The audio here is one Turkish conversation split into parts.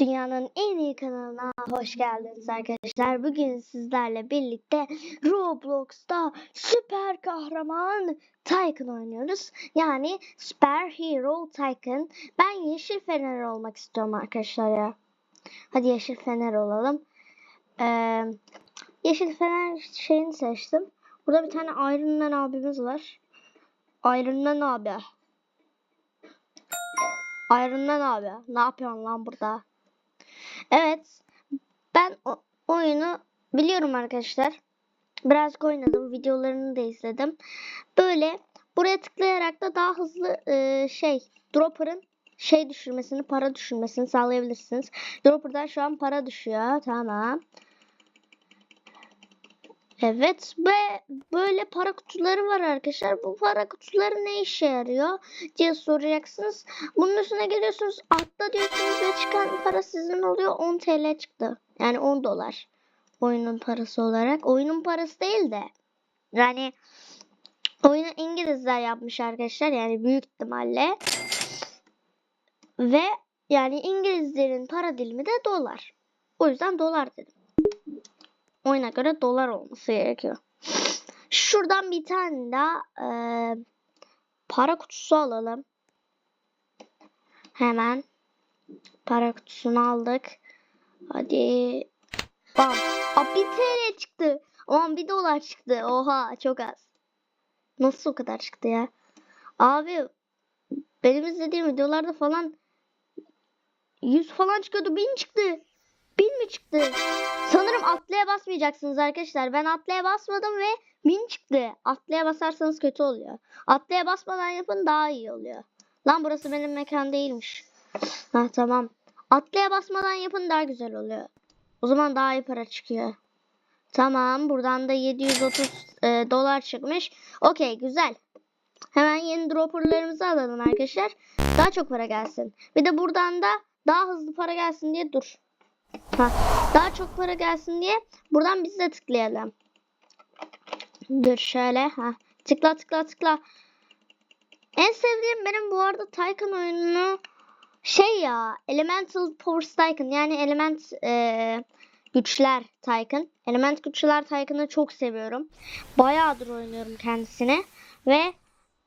Dünyanın en iyi kanalına hoş geldiniz arkadaşlar. Bugün sizlerle birlikte Roblox'ta süper kahraman Tycoon oynuyoruz. Yani Super Hero Tycoon. Ben Yeşil Fener olmak istiyorum arkadaşlar ya. Hadi Yeşil Fener olalım. Ee, yeşil Fener şeyini seçtim. Burada bir tane Iron Man abimiz var. Iron Man abi. Iron Man abi. Ne yapıyorsun lan burada? Evet. Ben o oyunu biliyorum arkadaşlar. Birazcık oynadım. Videolarını da izledim. Böyle buraya tıklayarak da daha hızlı e, şey dropper'ın şey düşürmesini, para düşürmesini sağlayabilirsiniz. Dropper'dan şu an para düşüyor. Tamam. Evet ve böyle para kutuları var arkadaşlar. Bu para kutuları ne işe yarıyor diye soracaksınız. Bunun üstüne geliyorsunuz atla diyorsunuz ve çıkan para sizin oluyor 10 TL çıktı. Yani 10 dolar oyunun parası olarak. Oyunun parası değil de yani oyunu İngilizler yapmış arkadaşlar yani büyük ihtimalle. Ve yani İngilizlerin para dilimi de dolar. O yüzden dolar dedim oyuna göre dolar olması gerekiyor. Şuradan bir tane daha e, para kutusu alalım. Hemen para kutusunu aldık. Hadi. Bam. Aa, bir TL çıktı. Aman bir dolar çıktı. Oha çok az. Nasıl o kadar çıktı ya? Abi benim izlediğim videolarda falan 100 falan çıkıyordu. 1000 çıktı. Bin mi çıktı? Sanırım atlaya basmayacaksınız arkadaşlar. Ben atlaya basmadım ve bin çıktı. Atlaya basarsanız kötü oluyor. Atlaya basmadan yapın daha iyi oluyor. Lan burası benim mekan değilmiş. Ha tamam. Atlaya basmadan yapın daha güzel oluyor. O zaman daha iyi para çıkıyor. Tamam. Buradan da 730 e, dolar çıkmış. Okey güzel. Hemen yeni dropperlarımızı alalım arkadaşlar. Daha çok para gelsin. Bir de buradan da daha hızlı para gelsin diye dur. Ha, daha çok para gelsin diye buradan biz de tıklayalım. Dur şöyle. Ha. Tıkla tıkla tıkla. En sevdiğim benim bu arada Tycoon oyununu şey ya Elemental Powers Tycoon yani element e, güçler Tycoon. Element güçler Tycoon'ı çok seviyorum. Bayağıdır oynuyorum kendisini ve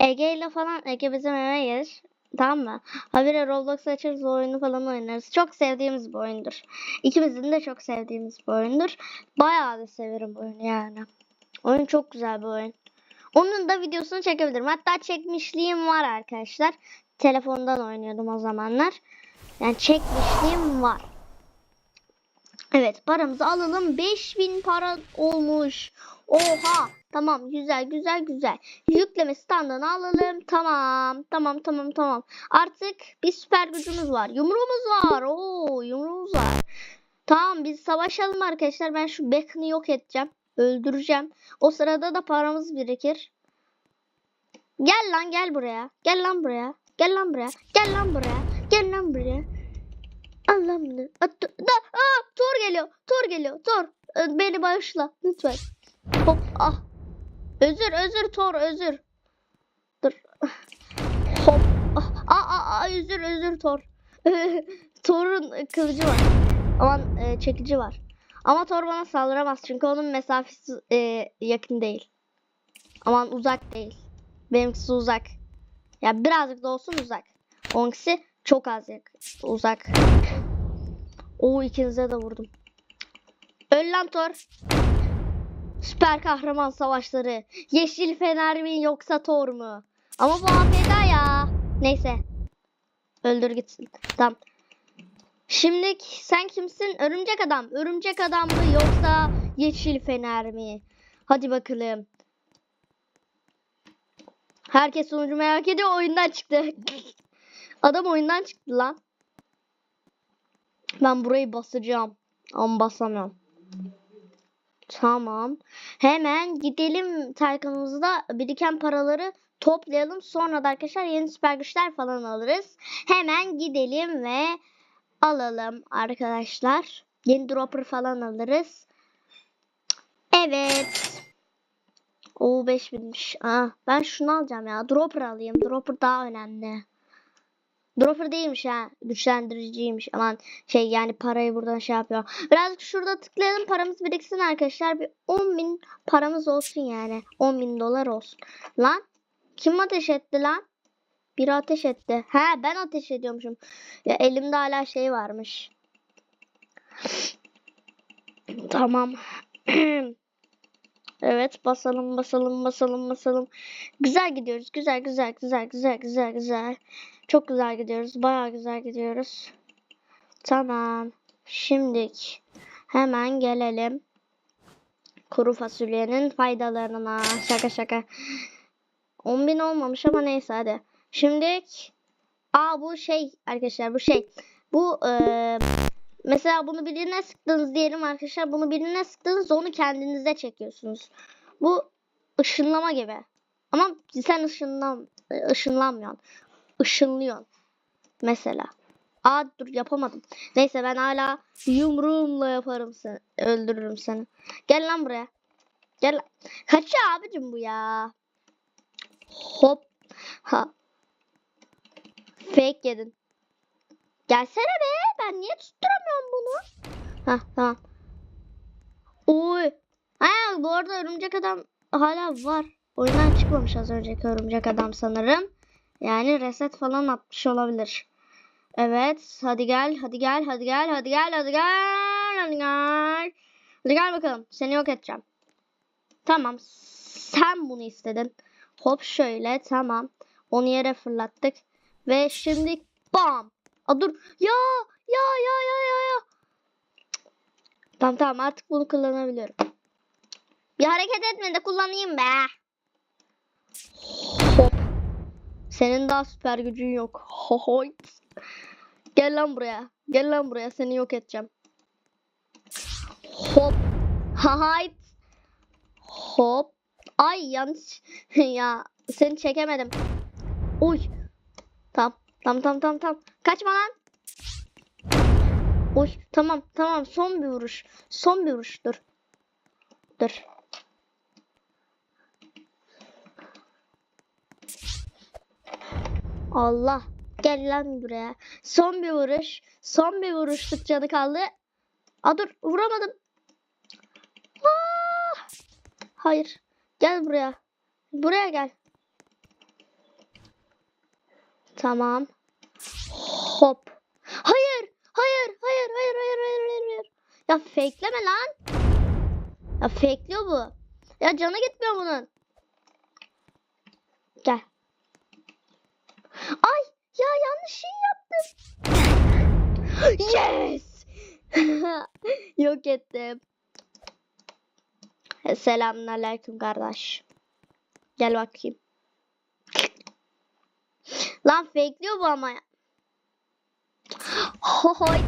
Ege ile falan Ege bizim eve gelir. Tamam mı? Habire Roblox açarız oyunu falan oynarız. Çok sevdiğimiz bir oyundur. İkimizin de çok sevdiğimiz bir oyundur. Bayağı da severim oyunu yani. Oyun çok güzel bir oyun. Onun da videosunu çekebilirim. Hatta çekmişliğim var arkadaşlar. Telefondan oynuyordum o zamanlar. Yani çekmişliğim var. Evet paramızı alalım. 5000 para olmuş. Oha. Tamam güzel güzel güzel. Yükleme standını alalım. Tamam tamam tamam tamam. Artık bir süper gücümüz var. Yumruğumuz var. Oo yumruğumuz var. Tamam biz savaşalım arkadaşlar. Ben şu Beck'ını yok edeceğim. Öldüreceğim. O sırada da paramız birikir. Gel lan gel buraya. Gel lan buraya. Gel lan buraya. Gel lan buraya. Gel lan buraya. Allah'ım. Da, aa, Thor geliyor. Thor geliyor. Thor. Beni bağışla. Lütfen. Hop. Ah. Özür özür Thor özür. Dur. Hop. Ah, aa, aa, özür özür Thor. Thor'un kılıcı var. Aman e, çekici var. Ama Thor bana saldıramaz çünkü onun mesafesi e, yakın değil. Aman uzak değil. Benimkisi uzak. Ya birazcık da olsun uzak. Onunkisi çok az yakın. Uzak. O ikinize de vurdum. Öl lan Thor. Süper kahraman savaşları. Yeşil fener mi yoksa Thor mu? Ama bu AP'da ya. Neyse. Öldür gitsin. Tamam. Şimdi sen kimsin? Örümcek adam. Örümcek adam mı yoksa yeşil fener mi? Hadi bakalım. Herkes sonucu merak ediyor. Oyundan çıktı. adam oyundan çıktı lan. Ben burayı basacağım. Ama basamıyorum. Tamam. Hemen gidelim Taycan'ımızda biriken paraları toplayalım. Sonra da arkadaşlar yeni süper güçler falan alırız. Hemen gidelim ve alalım arkadaşlar. Yeni dropper falan alırız. Evet. O 5000'miş. Aa, ben şunu alacağım ya. Dropper alayım. Dropper daha önemli. Dropper değilmiş ha. Güçlendiriciymiş. Aman şey yani parayı buradan şey yapıyor. Birazcık şurada tıklayalım paramız biriksin arkadaşlar. Bir 10 bin paramız olsun yani. 10 bin dolar olsun. Lan kim ateş etti lan? Biri ateş etti. He ben ateş ediyormuşum. Ya elimde hala şey varmış. Tamam. evet basalım basalım basalım basalım. Güzel gidiyoruz. Güzel güzel güzel güzel güzel güzel. Çok güzel gidiyoruz. Bayağı güzel gidiyoruz. Tamam. Şimdilik hemen gelelim. Kuru fasulyenin faydalarına. Şaka şaka. 10.000 olmamış ama neyse hadi. Şimdi Aa bu şey arkadaşlar bu şey. Bu eee, mesela bunu birine sıktınız diyelim arkadaşlar. Bunu birine sıktınız onu kendinize çekiyorsunuz. Bu ışınlama gibi. Ama sen ışınlan ışınlanmıyorsun. Işınlıyorsun. Mesela. Aa dur yapamadım. Neyse ben hala yumruğumla yaparım seni. Öldürürüm seni. Gel lan buraya. Gel. Kaçıyor abicim bu ya. Hop. Ha. Fake yedin. Gelsene be. Ben niye tutturamıyorum bunu? Ha tamam. Oy. Ha bu arada örümcek adam hala var. Oyundan çıkmamış az önceki örümcek adam sanırım. Yani reset falan atmış olabilir. Evet. Hadi gel. Hadi gel. Hadi gel. Hadi gel. Hadi gel. Hadi gel. Hadi gel bakalım. Seni yok edeceğim. Tamam. Sen bunu istedin. Hop şöyle. Tamam. Onu yere fırlattık. Ve şimdi bam. Aa, dur. Ya. Ya ya ya ya ya. Tamam tamam artık bunu kullanabiliyorum. Bir hareket etme de kullanayım be. Senin daha süper gücün yok. Hohoy. Gel lan buraya. Gel lan buraya. Seni yok edeceğim. Hop. Hayt. Hop. Ay yanlış. ya seni çekemedim. Uy. Tamam tamam tamam tamam. Kaçma lan. Uy. Tamam tamam. Son bir vuruş. Son bir vuruş. Dur. Dur. Allah. Gel lan buraya. Son bir vuruş. Son bir vuruşluk canı kaldı. Aa dur vuramadım. Aa! Hayır. Gel buraya. Buraya gel. Tamam. Hop. Hayır. Hayır. Hayır. Hayır. Hayır. Hayır. Hayır. hayır. Ya fakeleme lan. Ya fakeliyor bu. Ya canı gitmiyor bunun. Gel. Ay ya yanlış şey yaptım. Yes. Yok ettim. Selamünaleyküm kardeş. Gel bakayım. Lan fakeliyor bu ama ya. Hohoy.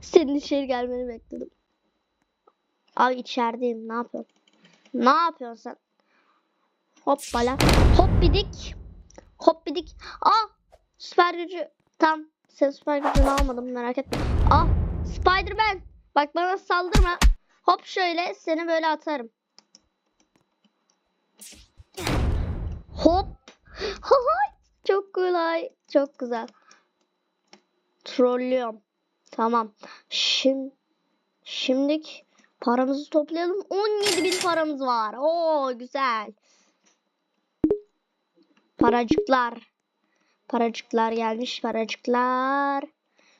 Senin içeri gelmeni bekledim. Abi içerideyim. Ne yapıyorsun? Ne yapıyorsun sen? Hoppala. Hop bidik. Hop bidik. Aa süper gücü. Tam sen süper gücünü almadım merak etme. Ah Spiderman. Bak bana saldırma. Hop şöyle seni böyle atarım. Hop. Çok kolay. Çok güzel. Trollüyorum. Tamam. Şimdi şimdik paramızı toplayalım. 17 bin paramız var. Oo güzel. Paracıklar. Paracıklar gelmiş. Paracıklar.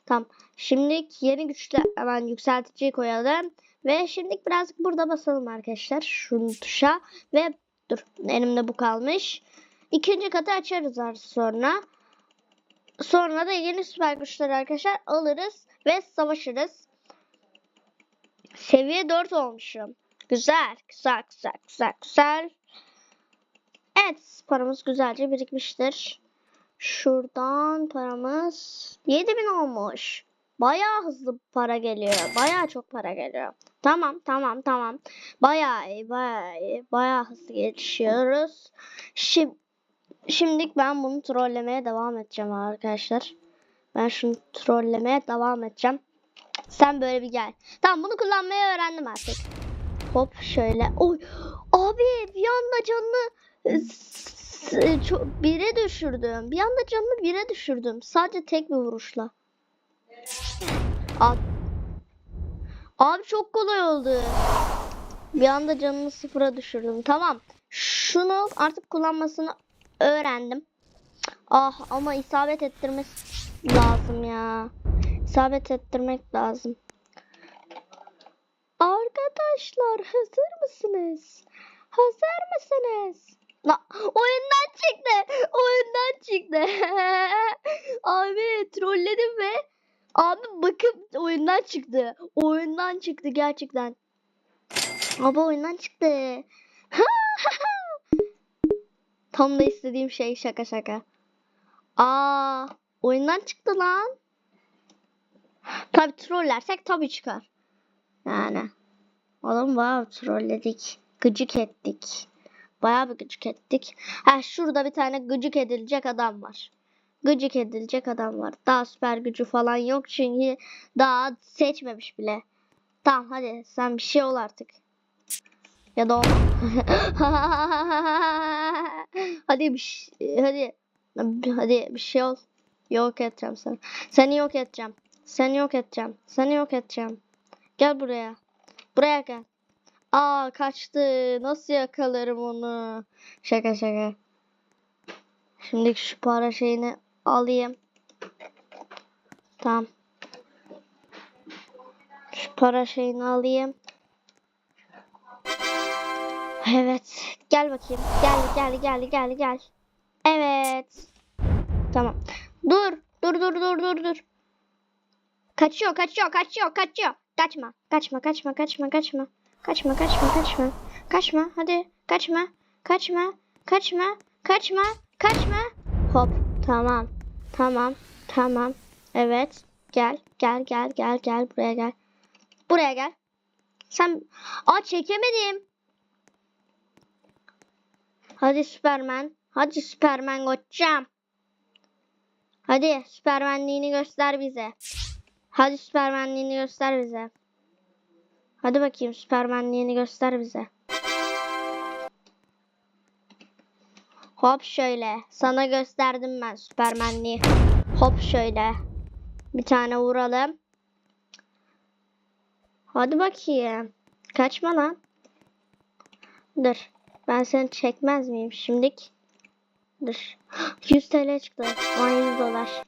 Tamam. Şimdi yeni güçle hemen yükselticiyi koyalım. Ve şimdi birazcık burada basalım arkadaşlar. Şunu tuşa. Ve dur elimde bu kalmış. İkinci katı açarız sonra. Sonra da yeni süper güçleri arkadaşlar alırız ve savaşırız. Seviye 4 olmuşum. Güzel, güzel, güzel, güzel, güzel. Evet, paramız güzelce birikmiştir. Şuradan paramız 7000 olmuş. Bayağı hızlı para geliyor. Bayağı çok para geliyor. Tamam, tamam, tamam. Bayağı iyi, bayağı iyi. Bayağı hızlı gelişiyoruz. Şimdi Şimdilik ben bunu trollemeye devam edeceğim arkadaşlar. Ben şunu trollemeye devam edeceğim. Sen böyle bir gel. Tamam bunu kullanmayı öğrendim artık. Hop şöyle. Oy. Abi bir anda canını Çok, bire düşürdüm. Bir anda canımı bire düşürdüm. Sadece tek bir vuruşla. Abi, abi çok kolay oldu. Bir anda canımı sıfıra düşürdüm. Tamam. Şunu artık kullanmasını öğrendim. Ah ama isabet ettirmesi lazım ya. İsabet ettirmek lazım. Arkadaşlar hazır mısınız? Hazır mısınız? La, oyundan çıktı. Oyundan çıktı. Abi trolledim ve abi bakın oyundan çıktı. Oyundan çıktı gerçekten. Abi oyundan çıktı. Tam da istediğim şey şaka şaka. Aa, oyundan çıktı lan. Tabi trollersek tabi çıkar. Yani. Oğlum bayağı trolledik. Gıcık ettik. Bayağı bir gıcık ettik. Ha şurada bir tane gıcık edilecek adam var. Gıcık edilecek adam var. Daha süper gücü falan yok çünkü daha seçmemiş bile. Tamam hadi sen bir şey ol artık. Ya da hadi bir şey, hadi hadi bir şey ol. Yok edeceğim seni. Seni yok edeceğim. Seni yok edeceğim. Seni yok edeceğim. Gel buraya. Buraya gel. Aa kaçtı. Nasıl yakalarım onu? Şaka şaka. Şimdi şu para şeyini alayım. Tamam. Şu para şeyini alayım. Evet. Gel bakayım. Gel gel gel gel gel. Evet. Tamam. Dur. Dur dur dur dur dur. Kaçıyor kaçıyor kaçıyor kaçıyor. Kaçma. Kaçma kaçma kaçma kaçma. Kaçma kaçma kaçma. Kaçma hadi kaçma. Kaçma. Kaçma. Kaçma. Kaçma. Hop. Tamam. Tamam. Tamam. Evet. Gel. Gel gel gel gel buraya gel. Buraya gel. Sen Aa çekemedim. Hadi Süpermen. Hadi Süpermen koçum. Hadi Süpermenliğini göster bize. Hadi Süpermenliğini göster bize. Hadi bakayım Süpermenliğini göster bize. Hop şöyle. Sana gösterdim ben Süpermenliği. Hop şöyle. Bir tane vuralım. Hadi bakayım. Kaçma lan. Dur. Ben seni çekmez miyim şimdik? Dur. 100 TL çıktı. 100 dolar.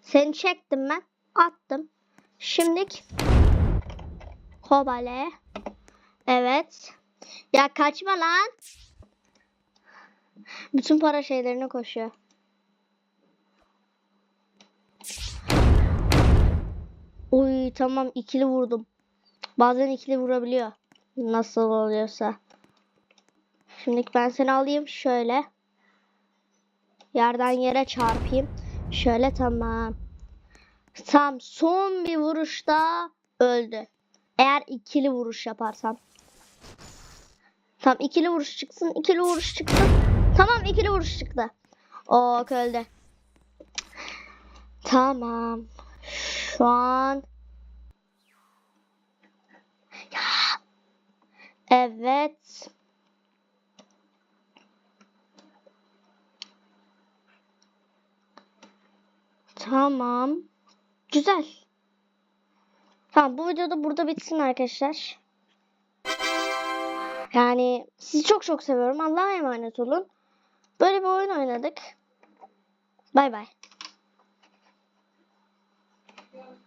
Seni çektim ben. Attım. Şimdik. Hobale. Evet. Ya kaçma lan. Bütün para şeylerine koşuyor. Uy tamam ikili vurdum. Bazen ikili vurabiliyor. Nasıl oluyorsa. Şimdi ben seni alayım şöyle. Yerden yere çarpayım. Şöyle tamam. Tam son bir vuruşta öldü. Eğer ikili vuruş yaparsam. Tam ikili vuruş çıksın. ikili vuruş çıksın. Tamam ikili vuruş çıktı. O öldü. Tamam. Şu an. Evet. Tamam. Güzel. Tamam bu videoda burada bitsin arkadaşlar. Yani sizi çok çok seviyorum. Allah'a emanet olun. Böyle bir oyun oynadık. Bay bay.